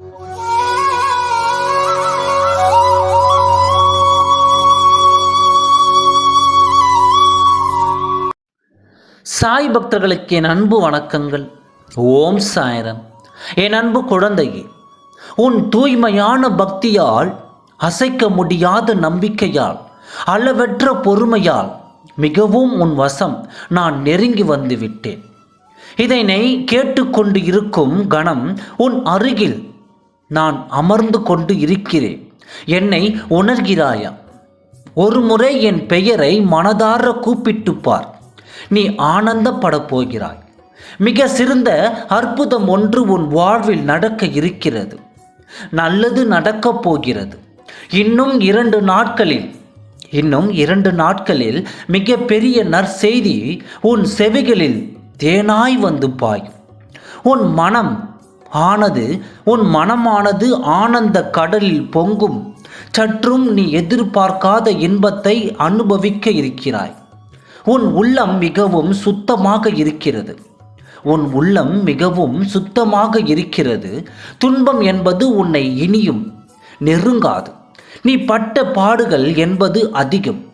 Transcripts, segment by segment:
சாய் பக்தர்களுக்கு என் அன்பு வணக்கங்கள். ஓம் சாயரம். என் அன்பு குழந்தையே உன் தூய்மையான பக்தியால் அசைக்க முடியாத நம்பிக்கையால் அளவற்ற பொறுமையால் மிகவும் உன் வசம் நான் நெருங்கி வந்து விட்டேன் இதனை கேட்டுக்கொண்டு இருக்கும் கணம் உன் அருகில் நான் அமர்ந்து கொண்டு இருக்கிறேன். என்னை உணர்கிறாயா? ஒரு முறை என் பெயரை மனதார கூப்பிட்டு பார். நீ ஆனந்தப்படப் போகிறாய். மிக சிறந்த அற்புதம் ஒன்று உன் வாழ்வில் நடக்க இருக்கிறது. நல்லது நடக்கப் போகிறது. இன்னும் இரண்டு நாட்களில் இன்னும் இரண்டு நாட்களில் மிக பெரிய நற்செய்தி உன் செவிகளில் தேனாய் வந்து பாயும். உன் மனம் ஆனது உன் மனமானது ஆனந்த கடலில் பொங்கும். சற்றும் நீ எதிர்பார்க்காத இன்பத்தை அனுபவிக்க இருக்கிறாய். உன் உள்ளம் மிகவும் சுத்தமாக இருக்கிறது. உன் உள்ளம் மிகவும் சுத்தமாக இருக்கிறது. துன்பம் என்பது உன்னை இனியும் நெருங்காது. நீ பட்ட பாடுகள் என்பது அதிகம்.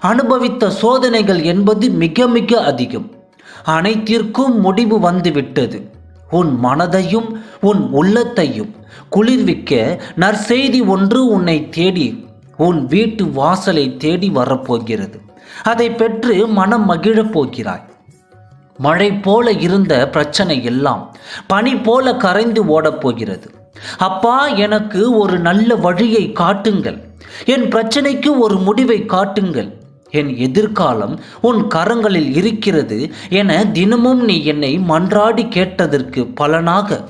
அனுபவித்த சோதனைகள் என்பது மிக மிக அதிகம். அனைத்திற்கும் முடிவு வந்துவிட்டது. உன் மனதையும் உன் உள்ளத்தையும் குளிர்விக்க நற்செய்தி ஒன்று உன்னை தேடி உன் வீட்டு வாசலை தேடி வரப்போகிறது. அதை பெற்று மனம் மகிழப் போகிறாய். மழை போல இருந்த பிரச்சனை எல்லாம் பனி போல கரைந்து ஓடப்போகிறது அப்பா எனக்கு ஒரு நல்ல வழியை காட்டுங்கள். என் பிரச்சனைக்கு ஒரு முடிவை காட்டுங்கள். என் எதிர்காலம் உன் கரங்களில் இருக்கிறது என தினமும் நீ என்னை மன்றாடி கேட்டதற்கு பலனாக.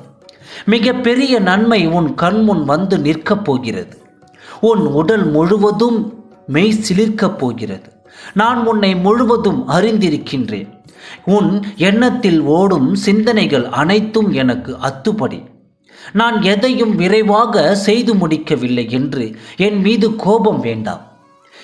மிக பெரிய நன்மை உன் கண்முன் வந்து நிற்கப் போகிறது. உன் உடல் முழுவதும் மெய் சிலிர்க்கப் போகிறது. நான் உன்னை முழுவதும் அறிந்திருக்கின்றேன். உன் எண்ணத்தில் ஓடும் சிந்தனைகள் அனைத்தும் எனக்கு அத்துப்படி. நான் எதையும் விரைவாக செய்து முடிக்கவில்லை என்று என் மீது கோபம் வேண்டாம்.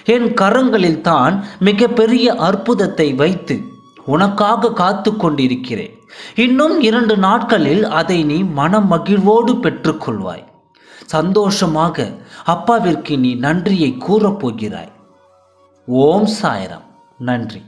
என் கரங்களில் தான் மிகப்பெரிய அற்புதத்தை வைத்து உனக்காக காத்து கொண்டிருக்கிறேன் இன்னும் இரண்டு நாட்களில் அதை நீ மன மகிழ்வோடு பெற்றுக்கொள்வாய். சந்தோஷமாக அப்பாவிற்கு நீ நன்றியை கூறப்போகிறாய். ஓம் சாயரம். நன்றி.